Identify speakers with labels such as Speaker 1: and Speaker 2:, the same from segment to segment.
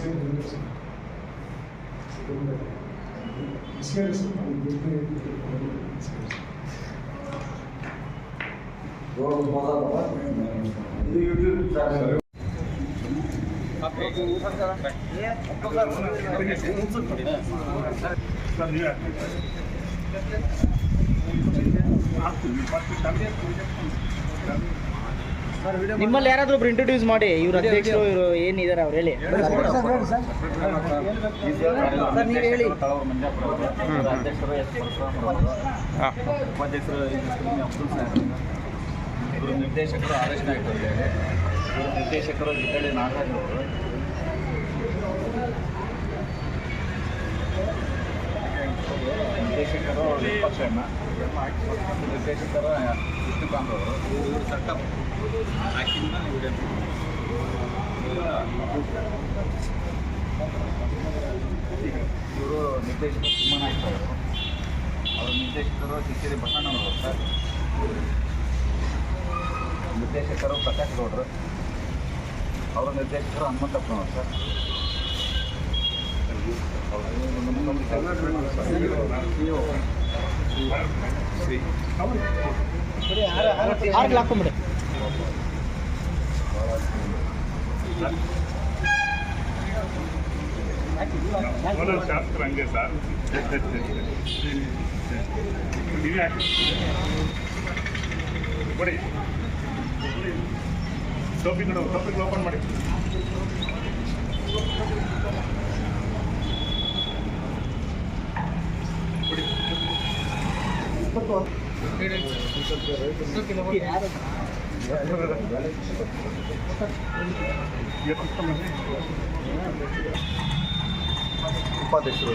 Speaker 1: 시간이
Speaker 2: 너무 지금 시간이 많이 늘어나는 뭐가? 근데 요즘 잘 앞에 그 우산 사람? 네. 예. 어떤 사람 오는 그게 공무원 소리네. 그럼 예. 앞으로 앞으로 담배 담배
Speaker 3: ನಿಮ್ಮಲ್ಲಿ ಯಾರಾದ್ರೂ ಒಬ್ರು ಇಂಟ್ರೊಡ್ಯೂಸ್ ಮಾಡಿ ಇವ್ರ ಅಧ್ಯಕ್ಷರು ಇವರು ಏನಿದ್ದಾರೆ ಅವ್ರು ಹೇಳಿ. ಸರ್ ನೀವು ಹೇಳಿ.
Speaker 4: ಉಪಾಧ್ಯಕ್ಷರು ಇವರು ನಿರ್ದೇಶಕರು ಆರ್ ಎಸ್ ನಾಯ್ಕ ಅವರು ಇವರು ನಿರ್ದೇಶಕರು ಗಿದ್ದಳ್ಳಿ ನಾಗರಾಜ್ ಅವರು ನಿರ್ದೇಶಕರು ನಿರ್ದೇಶಕರು ವಿಷ್ಣುಕಾಂತ್ ಇದು ಇವರು ಹಾಕಿಂದ ಹಾಕಿಂದ ಇವರು ನಿರ್ದೇಶಕರು ತಿಮ್ಮನಾಯ್ಕ ಅವರು ಅವರ ನಿರ್ದೇಶಕರು ಕಿಚೇರಿ ಬಸಣ್ಣನವರು ಸರ್. ನಿರ್ದೇಶಕರು ಪ್ರಕಾಶ್ ಗೌಡರು. ಅವರ ನಿರ್ದೇಶಕರು ಹನುಮಂತಪ್ಪನವರು ಸರ್.
Speaker 3: ಆರ್ಗ್ಲ್ ಹಾಕೊಂಬಿಡಿ
Speaker 2: ಶಾಸ್ತ್ರ ಹಂಗೆ ಸರ್. ನೀವೇ ಹಾಕಿ. ಕೊಡಿ. ಟೋಪಿಗಳು ಓಪನ್ ಮಾಡಿ. ಕೊಡಿ?
Speaker 4: ಉಪಾಧ್ಯಕ್ಷರು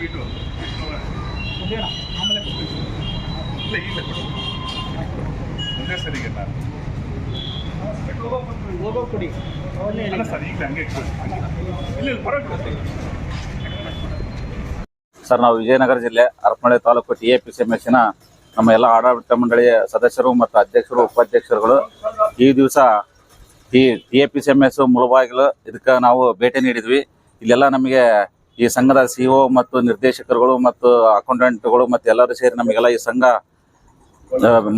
Speaker 2: ಸ್ವೀಟು ಇಲ್ಲ ಸರ್ ಈಗ. ಇಲ್ಲ
Speaker 4: ಸರ್ ನಾವು ವಿಜಯನಗರ ಜಿಲ್ಲೆ Harapanahalli taluk T A P C M ಎಸ್ಸಿನ ನಮ್ಮ ಎಲ್ಲ ಆಡಳಿತ ಮಂಡಳಿಯ ಸದಸ್ಯರು ಮತ್ತು ಅಧ್ಯಕ್ಷರು, ಉಪಾಧ್ಯಕ್ಷರುಗಳು ಈ ದಿವಸ ಈ T A P C M S Mulbagal ಇದಕ್ಕೆ ನಾವು ಭೇಟಿ ನೀಡಿದ್ವಿ ಇಲ್ಲೆಲ್ಲ ನಮಗೆ ಈ ಸಂಘದ ಸಿ ಒ ಮತ್ತು ನಿರ್ದೇಶಕರುಗಳು ಮತ್ತು ಅಕೌಂಟೆಂಟ್ಗಳು ಮತ್ತು ಎಲ್ಲರೂ ಸೇರಿ ನಮಗೆಲ್ಲ ಈ ಸಂಘ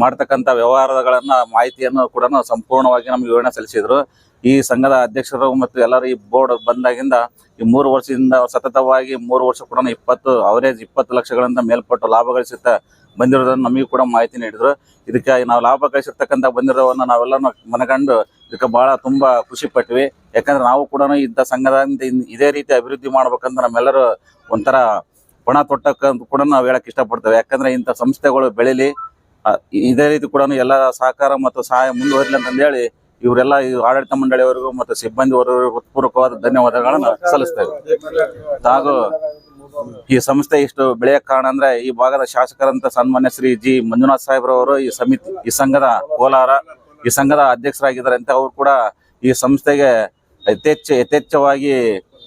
Speaker 4: ಮಾಡ್ತಕ್ಕಂಥ ವ್ಯವಹಾರಗಳನ್ನ, ಮಾಹಿತಿಯನ್ನು ಕೂಡ ಸಂಪೂರ್ಣವಾಗಿ ನಮ್ಗೆ ವಿವರಣೆ ಸಲ್ಲಿಸಿದ್ರು. ಈ ಸಂಘದ ಅಧ್ಯಕ್ಷರು ಮತ್ತು ಎಲ್ಲರೂ ಈ ಬೋರ್ಡ್ ಬಂದಾಗಿಂದ ಈ ಮೂರು ವರ್ಷದಿಂದ ಸತತವಾಗಿ ಮೂರು ವರ್ಷ ಕೂಡ ಇಪ್ಪತ್ತು ಅವರೇಜ್ ಇಪ್ಪತ್ತು ಲಕ್ಷಗಳಿಂದ ಮೇಲ್ಪಟ್ಟು ಲಾಭ ಗಳಿಸುತ್ತಾ ಬಂದಿರೋದನ್ನು ನಮಗೆ ಕೂಡ ಮಾಹಿತಿ ನೀಡಿದ್ರು. ಇದಕ್ಕೆ ನಾವು ಲಾಭ ಗಳಿಸಿರ್ತಕ್ಕಂಥ ಬಂದಿರೋದನ್ನ ನಾವೆಲ್ಲ ಮನಗಂಡು ಇದಕ್ಕೆ ಬಹಳ ತುಂಬಾ ಖುಷಿ ಪಟ್ವಿ ಯಾಕಂದ್ರೆ ನಾವು ಕೂಡ ಇಂಥ ಸಂಘದ ಇದೇ ರೀತಿ ಅಭಿವೃದ್ಧಿ ಮಾಡ್ಬೇಕಂತ ನಮ್ಮೆಲ್ಲರೂ ಒಂಥರ ಪಣ ತೊಟ್ಟಕ್ಕಂತ ಕೂಡ ನಾವು ಹೇಳಕ್ ಇಷ್ಟಪಡ್ತೇವೆ. ಯಾಕಂದ್ರೆ ಇಂಥ ಸಂಸ್ಥೆಗಳು ಬೆಳೀಲಿ ಇದೇ ರೀತಿ ಕೂಡ ಎಲ್ಲ ಸಹಕಾರ ಮತ್ತು ಸಹಾಯ ಮುಂದುವರಿಲಿ ಅಂತಂದೇಳಿ ಇವರೆಲ್ಲ ಈ ಆಡಳಿತ ಮಂಡಳಿಯವರಿಗೂ ಮತ್ತು ಸಿಬ್ಬಂದಿಯವರಿಗೂ ಹೃತ್ಪೂರ್ವಕವಾದ ಧನ್ಯವಾದಗಳನ್ನು ಸಲ್ಲಿಸ್ತೇವೆ. ಹಾಗೂ ಈ ಸಂಸ್ಥೆ ಇಷ್ಟು ಬೆಳೆಯಕ್ಕೆ ಕಾರಣ ಅಂದ್ರೆ ಈ ಭಾಗದ ಶಾಸಕರಂತ ಸನ್ಮಾನ್ಯ ಶ್ರೀ ಜಿ ಮಂಜುನಾಥ್ ಸಾಹೇಬ್ರವರು ಈ ಸಮಿತಿ, ಈ ಸಂಘದ ಕೋಲಾರ ಈ ಸಂಘದ ಅಧ್ಯಕ್ಷರಾಗಿದ್ದಾರೆ ಅಂತ ಅವರು ಕೂಡ ಈ ಸಂಸ್ಥೆಗೆ ಯಥೇಚ್ಛ, ಯಥೇಚ್ಛವಾಗಿ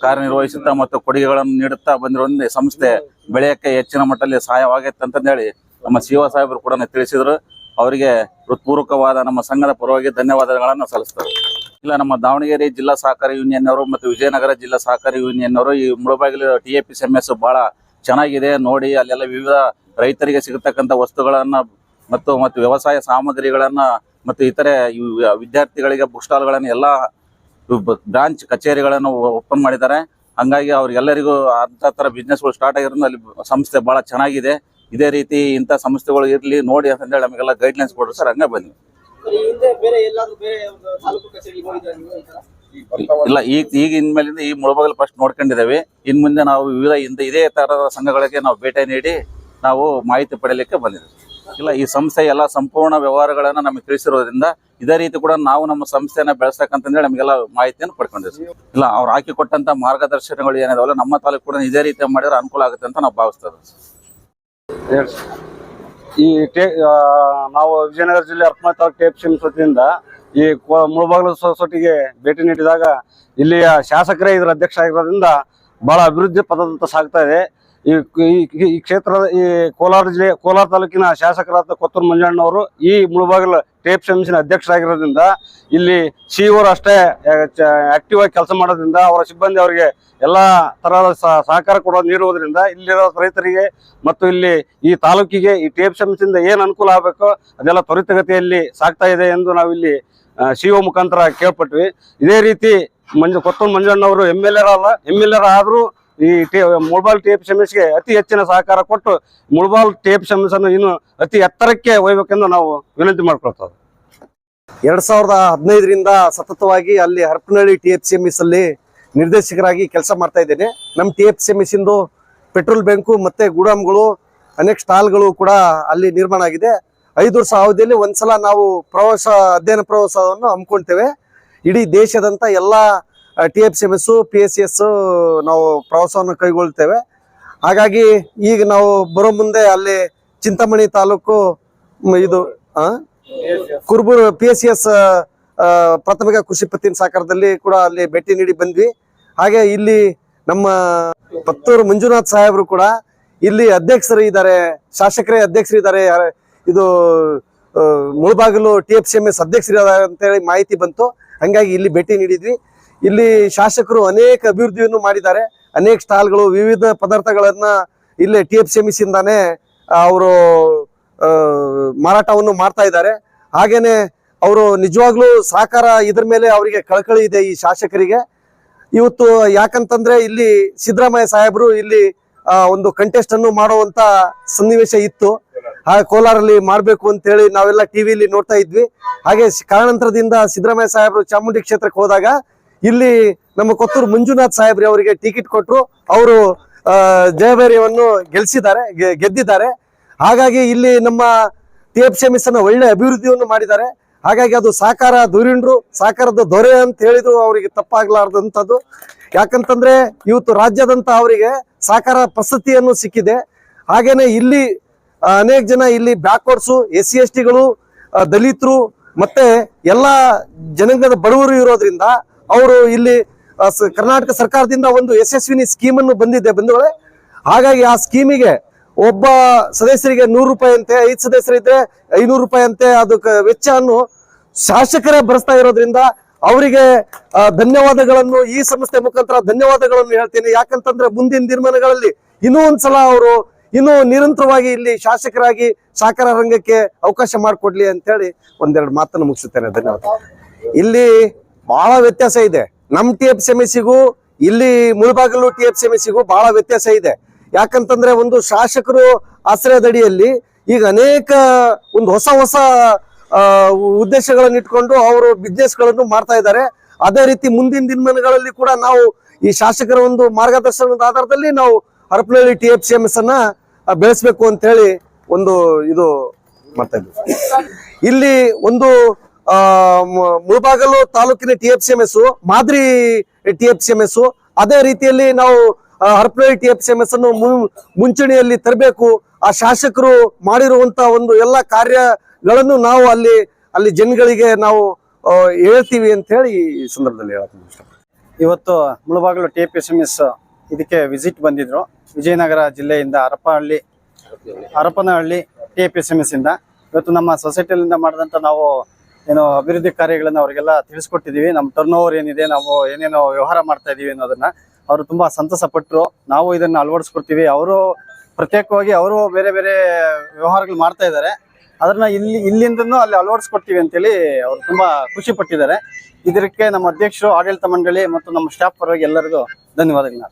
Speaker 4: ಕಾರ್ಯನಿರ್ವಹಿಸುತ್ತಾ ಮತ್ತು ಕೊಡುಗೆಗಳನ್ನು ನೀಡುತ್ತಾ ಬಂದಿರೋ ಸಂಸ್ಥೆ ಬೆಳೆಯಕ್ಕೆ ಹೆಚ್ಚಿನ ಮಟ್ಟದಲ್ಲಿ ಸಹಾಯವಾಗೈತೆ ಅಂತಂದೇಳಿ ನಮ್ಮ ಶಿವ ಸಾಹೇಬರು ಕೂಡ ತಿಳಿಸಿದರು. ಅವರಿಗೆ ಹೃತ್ಪೂರ್ವಕವಾದ ನಮ್ಮ ಸಂಘದ ಪರವಾಗಿ ಧನ್ಯವಾದಗಳನ್ನು ಸಲ್ಲಿಸ್ತಾರೆ ಇಲ್ಲ, ನಮ್ಮ ದಾವಣಗೆರೆ ಜಿಲ್ಲಾ ಸಹಕಾರಿ ಯೂನಿಯನ್ ಅವರು ಮತ್ತು ವಿಜಯನಗರ ಜಿಲ್ಲಾ ಸಹಕಾರಿ ಯೂನಿಯನ್ ಅವರು ಈ Mulbagal T A P S ಬಹಳ ಚೆನ್ನಾಗಿದೆ. ನೋಡಿ, ಅಲ್ಲೆಲ್ಲ ವಿವಿಧ ರೈತರಿಗೆ ಸಿಗತಕ್ಕಂಥ ವಸ್ತುಗಳನ್ನು ಮತ್ತು ಮತ್ತು ವ್ಯವಸಾಯ ಸಾಮಗ್ರಿಗಳನ್ನ ಮತ್ತು ಇತರೆ ವಿದ್ಯಾರ್ಥಿಗಳಿಗೆ ಬುಕ್ ಸ್ಟಾಲ್ಗಳನ್ನು ಎಲ್ಲ ಬ್ರಾಂಚ್ ಕಚೇರಿಗಳನ್ನು ಓಪನ್ ಮಾಡಿದ್ದಾರೆ. ಹಂಗಾಗಿ ಅವ್ರಿಗೆಲ್ಲರಿಗೂ ಅಂತ ತರ ಬಿಸ್ನೆಸ್ಗಳು ಸ್ಟಾರ್ಟ್ ಆಗಿರೋದ್ರಿಂದ ಅಲ್ಲಿ ಸಂಸ್ಥೆ ಬಹಳ ಚೆನ್ನಾಗಿದೆ. ಇದೇ ರೀತಿ ಇಂಥ ಸಂಸ್ಥೆಗಳು ಇರಲಿ ನೋಡಿ ಅಂತಂದೇಳಿ ನಮಗೆಲ್ಲ ಗೈಡ್ಲೈನ್ಸ್ ಕೊಡ್ರಿ ಸರ್ ಹಂಗೆ
Speaker 3: ಬನ್ನಿ.
Speaker 4: ಇಲ್ಲ ಈಗ ಈಗ ಇನ್ಮೇಲಿಂದ ಈ ಮುಳಬಾಗಿಲು ಫಸ್ಟ್ ನೋಡ್ಕೊಂಡಿದ್ದೇವೆ. ಇನ್ ಮುಂದೆ ನಾವು ವಿವಿಧ ಹಿಂದೆ ಇದೇ ತರದ ಸಂಘಗಳಿಗೆ ನಾವು ಭೇಟಿ ನೀಡಿ ನಾವು ಮಾಹಿತಿ ಪಡೆಯಲಿಕ್ಕೆ ಬಂದಿದ್ದೇವೆ. ಇಲ್ಲ, ಈ ಸಂಸ್ಥೆ ಎಲ್ಲ ಸಂಪೂರ್ಣ ವ್ಯವಹಾರಗಳನ್ನ ನಮಗೆ ತಿಳಿಸಿರೋದ್ರಿಂದ ಇದೇ ರೀತಿ ಕೂಡ ನಾವು ನಮ್ಮ ಸಂಸ್ಥೆಯನ್ನ ಬೆಳೆಸಬೇಕಂತಂದೇಳಿ ನಮಗೆಲ್ಲ ಮಾಹಿತಿಯನ್ನು ಪಡ್ಕೊಂಡಿದ್ದೀವಿ. ಇಲ್ಲ, ಅವ್ರು ಹಾಕಿಕೊಟ್ಟಂಥ ಮಾರ್ಗದರ್ಶನಗಳು ಏನಿದಾವಲ್ಲ ನಮ್ಮ ತಾಲೂಕು ಕೂಡ ಇದೇ ರೀತಿ ಮಾಡಿದ್ರೆ ಅನುಕೂಲ ಆಗುತ್ತೆ ಅಂತ ನಾವು ಭಾವಿಸ್ತೇವೆ
Speaker 1: ಈ ಟೇ ನಾವು ವಿಜಯನಗರ ಜಿಲ್ಲೆ ಅರ್ಪಣ ತಾಲೂಕು ಟೇಪ್ ಸಿಮ್ ವತಿಯಿಂದ ಈ ಮುಳಬಾಗಲು ಮುಳಬಾಗಿಲು ಸೊಸೈಟಿಗೆ ಭೇಟಿ ನೀಡಿದಾಗ ಇಲ್ಲಿಯ ಶಾಸಕರೇ ಇದರ ಅಧ್ಯಕ್ಷ ಆಗಿರೋದ್ರಿಂದ ಬಹಳ ಅಭಿವೃದ್ಧಿ ಪದದಂತ ಸಾಗ್ತಾ ಇದೆ. ಈ ಈ- ಕ್ಷೇತ್ರದ ಈ ಕೋಲಾರ ಜಿಲ್ಲೆ, ಕೋಲಾರ ತಾಲೂಕಿನ ಶಾಸಕರಾದ ಕೊತ್ತೂರು ಮಂಜಣ್ಣವರು ಈ ಮುಳುಬಾಗಿಲು ಟೇಪ್ ಸಮಿಷನ್ ಅಧ್ಯಕ್ಷರಾಗಿರೋದ್ರಿಂದ ಇಲ್ಲಿ ಸಿ ಓರ್ ಅಷ್ಟೇ ಆಕ್ಟಿವ್ ಆಗಿ ಕೆಲಸ ಮಾಡೋದ್ರಿಂದ ಅವರ ಸಿಬ್ಬಂದಿ ಅವರಿಗೆ ಎಲ್ಲ ತರಹದ ಸಹಕಾರ ಕೊಡೋ ನೀಡುವುದರಿಂದ ಇಲ್ಲಿರೋ ರೈತರಿಗೆ ಮತ್ತು ಇಲ್ಲಿ ಈ ತಾಲೂಕಿಗೆ ಈ ಟೇಪ್ ಸೆಮಿಸಿಂದ ಏನು ಅನುಕೂಲ ಆಗಬೇಕು ಅದೆಲ್ಲ ತ್ವರಿತಗತಿಯಲ್ಲಿ ಸಾಗ್ತಾ ಇದೆ ಎಂದು ನಾವಿಲ್ಲಿ ಓ ಮುಖಾಂತರ ಕೇಳ್ಪಟ್ವಿ. ಇದೇ ರೀತಿ ಮಂಜು, ಕೊತ್ತೂರು ಮಂಜಣ್ಣವರು ಎಂ ಎಲ್ ಎರ ಅಲ್ಲ ಎಂ ಎಲ್ ಎರ್ ಆದ್ರೂ ಈ ಟೇ ಮುಳ್ಬಾಲ್ ಟೇಪ್ ಸೆಮಿಸ್ಗೆ ಅತಿ ಹೆಚ್ಚಿನ ಸಹಕಾರ ಕೊಟ್ಟು ಮುಳ್ಬಾಲ್ ಟೇಪ್ ಸಮಸ್ಯೆಯನ್ನು ಇನ್ನು ಅತಿ ಎತ್ತರಕ್ಕೆ ಒಯ್ಯಬೇಕೆಂದು ನಾವು ವಿನಂತಿ ಮಾಡ್ಕೊಳ್ತೇವೆ.
Speaker 5: ಎರಡ್ ಸಾವಿರದ ಹದಿನೈದರಿಂದ ಸತತವಾಗಿ ಅಲ್ಲಿ Harapanahalli T F C M S ಅಲ್ಲಿ ನಿರ್ದೇಶಕರಾಗಿ ಕೆಲಸ ಮಾಡ್ತಾ ಇದ್ದೇನೆ. ನಮ್ಮ T F C M S ಇಂದು ಪೆಟ್ರೋಲ್ ಬ್ಯಾಂಕು ಮತ್ತೆ ಗುಡಾಮ್ಗಳು, ಅನೇಕ ಸ್ಟಾಲ್ಗಳು ಕೂಡ ಅಲ್ಲಿ ನಿರ್ಮಾಣ ಆಗಿದೆ. ಐದು ವರ್ಷ ಅವಧಿಯಲ್ಲಿ ಒಂದ್ಸಲ ನಾವು ಪ್ರವಾಸ, ಅಧ್ಯಯನ ಪ್ರವಾಸವನ್ನು ಹಮ್ಮಿಕೊಳ್ತೇವೆ. ಇಡೀ ದೇಶದಂತ ಎಲ್ಲ T F C M S P S C S ನಾವು ಪ್ರವಾಸವನ್ನು ಕೈಗೊಳ್ತೇವೆ. ಹಾಗಾಗಿ ಈಗ ನಾವು ಬರೋ ಮುಂದೆ ಅಲ್ಲಿ ಚಿಂತಾಮಣಿ ತಾಲೂಕು ಇದು Kurburu P S C S ಪ್ರಾಥಮಿಕ ಕೃಷಿ ಪತ್ತಿನ ಸಾಕಾರದಲ್ಲಿ ಕೂಡ ಅಲ್ಲಿ ಭೇಟಿ ನೀಡಿ ಬಂದ್ವಿ. ಹಾಗೆ ಇಲ್ಲಿ ನಮ್ಮ ಪತ್ತೂರು ಮಂಜುನಾಥ್ ಸಾಹೇಬರು ಕೂಡ ಇಲ್ಲಿ ಅಧ್ಯಕ್ಷರು ಇದ್ದಾರೆ, ಶಾಸಕರೇ ಅಧ್ಯಕ್ಷರು ಇದ್ದಾರೆ. ಇದು Mulbagal T F C M S ಅಧ್ಯಕ್ಷರು ಇದ್ದಾರೆ ಅಂತೇಳಿ ಮಾಹಿತಿ ಬಂತು. ಹಂಗಾಗಿ ಇಲ್ಲಿ ಭೇಟಿ ನೀಡಿದ್ವಿ. ಇಲ್ಲಿ ಶಾಸಕರು ಅನೇಕ ಅಭಿವೃದ್ಧಿಯನ್ನು ಮಾಡಿದ್ದಾರೆ. ಅನೇಕ ಸ್ಟಾಲ್ಗಳು, ವಿವಿಧ ಪದಾರ್ಥಗಳನ್ನ ಇಲ್ಲಿ ಟಿ ಎಫ್ ಸಿ ಅವರು ಮಾರಾಟವನ್ನು ಮಾಡ್ತಾ ಇದ್ದಾರೆ. ಹಾಗೇನೆ ಅವರು ನಿಜವಾಗ್ಲೂ ಸಹಕಾರ ಇದ್ರ ಮೇಲೆ ಅವರಿಗೆ ಕಳಕಳಿ ಇದೆ ಈ ಶಾಸಕರಿಗೆ. ಇವತ್ತು ಯಾಕಂತಂದ್ರೆ ಇಲ್ಲಿ ಸಿದ್ದರಾಮಯ್ಯ ಸಾಹೇಬರು ಇಲ್ಲಿ ಒಂದು ಕಂಟೆಸ್ಟ್ ಅನ್ನು ಮಾಡುವಂತ ಸನ್ನಿವೇಶ ಇತ್ತು. ಹಾಗೆ ಕೋಲಾರಲ್ಲಿ ಮಾಡ್ಬೇಕು ಅಂತ ಹೇಳಿ ನಾವೆಲ್ಲ ಟಿವಿಲಿ ನೋಡ್ತಾ ಇದ್ವಿ. ಹಾಗೆ ಕಾರಣಾಂತರದಿಂದ ಸಿದ್ದರಾಮಯ್ಯ ಸಾಹೇಬರು ಚಾಮುಂಡಿ ಕ್ಷೇತ್ರಕ್ಕೆ ಹೋದಾಗ ಇಲ್ಲಿ ನಮ್ಮ ಕೊತ್ತೂರು ಮಂಜುನಾಥ್ ಸಾಹೇಬ್ರಿ ಅವರಿಗೆ ಟಿಕೆಟ್ ಕೊಟ್ಟರು ಅವರು ಜಯಭೈರ್ಯವನ್ನು ಗೆಲ್ಲಿಸಿದ್ದಾರೆ ಗೆದ್ದಿದ್ದಾರೆ. ಹಾಗಾಗಿ ಇಲ್ಲಿ ನಮ್ಮ ಟಿ ಎಫ್ ಸಿ ಅನ್ನ ಒಳ್ಳೆ ಅಭಿವೃದ್ಧಿಯನ್ನು ಮಾಡಿದ್ದಾರೆ. ಹಾಗಾಗಿ ಅದು ಸಾಕಾರ ದುರಿಂಡ್ರು ಸಾಕಾರದ ದೊರೆ ಅಂತ ಹೇಳಿದ್ರು ಅವರಿಗೆ ತಪ್ಪಾಗ್ಲಾರ್ದಂಥದ್ದು. ಯಾಕಂತಂದ್ರೆ ಇವತ್ತು ರಾಜ್ಯದಂತ ಅವರಿಗೆ ಸಾಕಾರ ಪ್ರಶಸ್ತಿಯನ್ನು ಸಿಕ್ಕಿದೆ. ಹಾಗೇನೆ ಇಲ್ಲಿ ಅನೇಕ ಜನ ಇಲ್ಲಿ ಬ್ಯಾಕ್ವರ್ಡ್ಸು ಎಸ್ ಸಿ ಎಸ್ ಟಿಗಳು ದಲಿತರು, ಮತ್ತೆ ಎಲ್ಲ ಜನಾಂಗದ ಬಡವರು ಇರೋದ್ರಿಂದ ಅವರು ಇಲ್ಲಿ ಕರ್ನಾಟಕ ಸರ್ಕಾರದಿಂದ ಒಂದು ಯಶಸ್ವಿನಿ ಸ್ಕೀಮ್ ಅನ್ನು ಬಂದಿದೆ ಬಂಧುಗಳೇ. ಹಾಗಾಗಿ ಆ ಸ್ಕೀಮಿಗೆ ಒಬ್ಬ ಸದಸ್ಯರಿಗೆ ನೂರು ರೂಪಾಯಿ ಅಂತೆ, ಐದು ಸದಸ್ಯರಿದ್ರೆ ಐನೂರು ರೂಪಾಯಿ ಅಂತೆ ಅದಕ್ಕೆ ವೆಚ್ಚವನ್ನು ಶಾಸಕರೇ ಭರಿಸ್ತಾ ಇರೋದ್ರಿಂದ ಅವರಿಗೆ ಧನ್ಯವಾದಗಳನ್ನು, ಈ ಸಂಸ್ಥೆ ಮುಖಾಂತರ ಧನ್ಯವಾದಗಳನ್ನು ಹೇಳ್ತೀನಿ. ಯಾಕಂತಂದ್ರೆ ಮುಂದಿನ ದಿನಮಾನಗಳಲ್ಲಿ ಇನ್ನೂ ಒಂದ್ಸಲ ಅವರು ಇನ್ನೂ ನಿರಂತರವಾಗಿ ಇಲ್ಲಿ ಶಾಸಕರಾಗಿ ಸಹಕಾರ ರಂಗಕ್ಕೆ ಅವಕಾಶ ಮಾಡಿಕೊಡ್ಲಿ ಅಂತೇಳಿ ಒಂದೆರಡು ಮಾತನ್ನು ಮುಗಿಸುತ್ತೇನೆ. ಧನ್ಯವಾದ ಇಲ್ಲಿ ಬಹಳ ವ್ಯತ್ಯಾಸ ಇದೆ. ನಮ್ ಟಿ ಎಫ್ ಸಿಗೂ ಇಲ್ಲಿ ಮುಳಬಾಗಿಲು ಟಿ ಎಫ್ ಸಿಗೂ ಬಹಳ ವ್ಯತ್ಯಾಸ ಇದೆ. ಯಾಕಂತಂದ್ರೆ ಒಂದು ಶಾಸಕರು ಆಶ್ರಯದಡಿಯಲ್ಲಿ ಈಗ ಅನೇಕ ಒಂದು ಹೊಸ ಹೊಸ ಉದ್ದೇಶಗಳನ್ನು ಇಟ್ಕೊಂಡು ಅವರು ಬಿಸ್ನೆಸ್ಗಳನ್ನು ಮಾಡ್ತಾ ಇದ್ದಾರೆ. ಅದೇ ರೀತಿ ಮುಂದಿನ ದಿನಮಾನಗಳಲ್ಲಿ ಕೂಡ ನಾವು ಈ ಶಾಸಕರ ಒಂದು ಮಾರ್ಗದರ್ಶನದ ಆಧಾರದಲ್ಲಿ ನಾವು ಹರಪನಹಳ್ಳಿ ಟಿ ಎಫ್ ಅನ್ನ ಆ, ಬೆಳೆಸ್ಬೇಕು ಅಂತ ಹೇಳಿ ಒಂದು ಇದು ಮಾಡ್ತಾ ಇಲ್ಲಿ ಒಂದು ಮುಳಬಾಗಲು ತಾಲೂಕಿನ T F C M S ಮಾದರಿ T F C M S ಅದೇ ರೀತಿಯಲ್ಲಿ ನಾವು Harapanahalli T F C M S ಅನ್ನು ಮುಂಚೂಣಿಯಲ್ಲಿ ತರಬೇಕು. ಆ ಶಾಸಕರು ಮಾಡಿರುವಂತ ಒಂದು ಎಲ್ಲ ಕಾರ್ಯಗಳನ್ನು ನಾವು ಅಲ್ಲಿ ಅಲ್ಲಿ ಜನಗಳಿಗೆ ನಾವು ಹೇಳ್ತೀವಿ ಅಂತ ಹೇಳಿ ಈ ಸಂದರ್ಭದಲ್ಲಿ ಹೇಳಕ್
Speaker 6: ಇವತ್ತು Mulbagal T F S M S ಇದಕ್ಕೆ ವಿಸಿಟ್ ಬಂದಿದ್ರು. ವಿಜಯನಗರ ಜಿಲ್ಲೆಯಿಂದ Harapanahalli Harapanahalli T F S M S ಇಂದ ಇವತ್ತು ನಮ್ಮ ಸೊಸೈಟಿಯಿಂದ ಮಾಡಿದಂಥ ನಾವು ಏನು ಅಭಿವೃದ್ಧಿ ಕಾರ್ಯಗಳನ್ನ ಅವರಿಗೆಲ್ಲ ತಿಳಿಸ್ಕೊಟ್ಟಿದ್ದೀವಿ ನಮ್ಮ ಟರ್ನ್ ಓವರ್ ಏನಿದೆ, ನಾವು ಏನೇನೋ ವ್ಯವಹಾರ ಮಾಡ್ತಾ ಇದೀವಿ ಅನ್ನೋದನ್ನ ಅವರು ತುಂಬಾ ಸಂತಸ ಪಟ್ಟರು ನಾವು ಇದನ್ನ ಅಳವಡಿಸ್ಕೊಡ್ತೀವಿ. ಅವರು ಪ್ರತ್ಯೇಕವಾಗಿ ಅವರು ಬೇರೆ ಬೇರೆ ವ್ಯವಹಾರಗಳು ಮಾಡ್ತಾ ಇದ್ದಾರೆ ಅದನ್ನ ಇಲ್ಲಿ, ಇಲ್ಲಿಂದನೂ ಅಲ್ಲಿ ಅಳವಡಿಸ್ಕೊಡ್ತೀವಿ ಅಂತೇಳಿ ಅವರು ತುಂಬಾ ಖುಷಿ ಪಟ್ಟಿದ್ದಾರೆ. ಇದಕ್ಕೆ ನಮ್ಮ ಅಧ್ಯಕ್ಷರು ಆಡಳಿತ ಮಂಡಳಿ ಮತ್ತು ನಮ್ಮ ಸ್ಟಾಫ್ ಪರವಾಗಿ ಎಲ್ಲರಿಗೂ ಧನ್ಯವಾದಗಳನ್ನ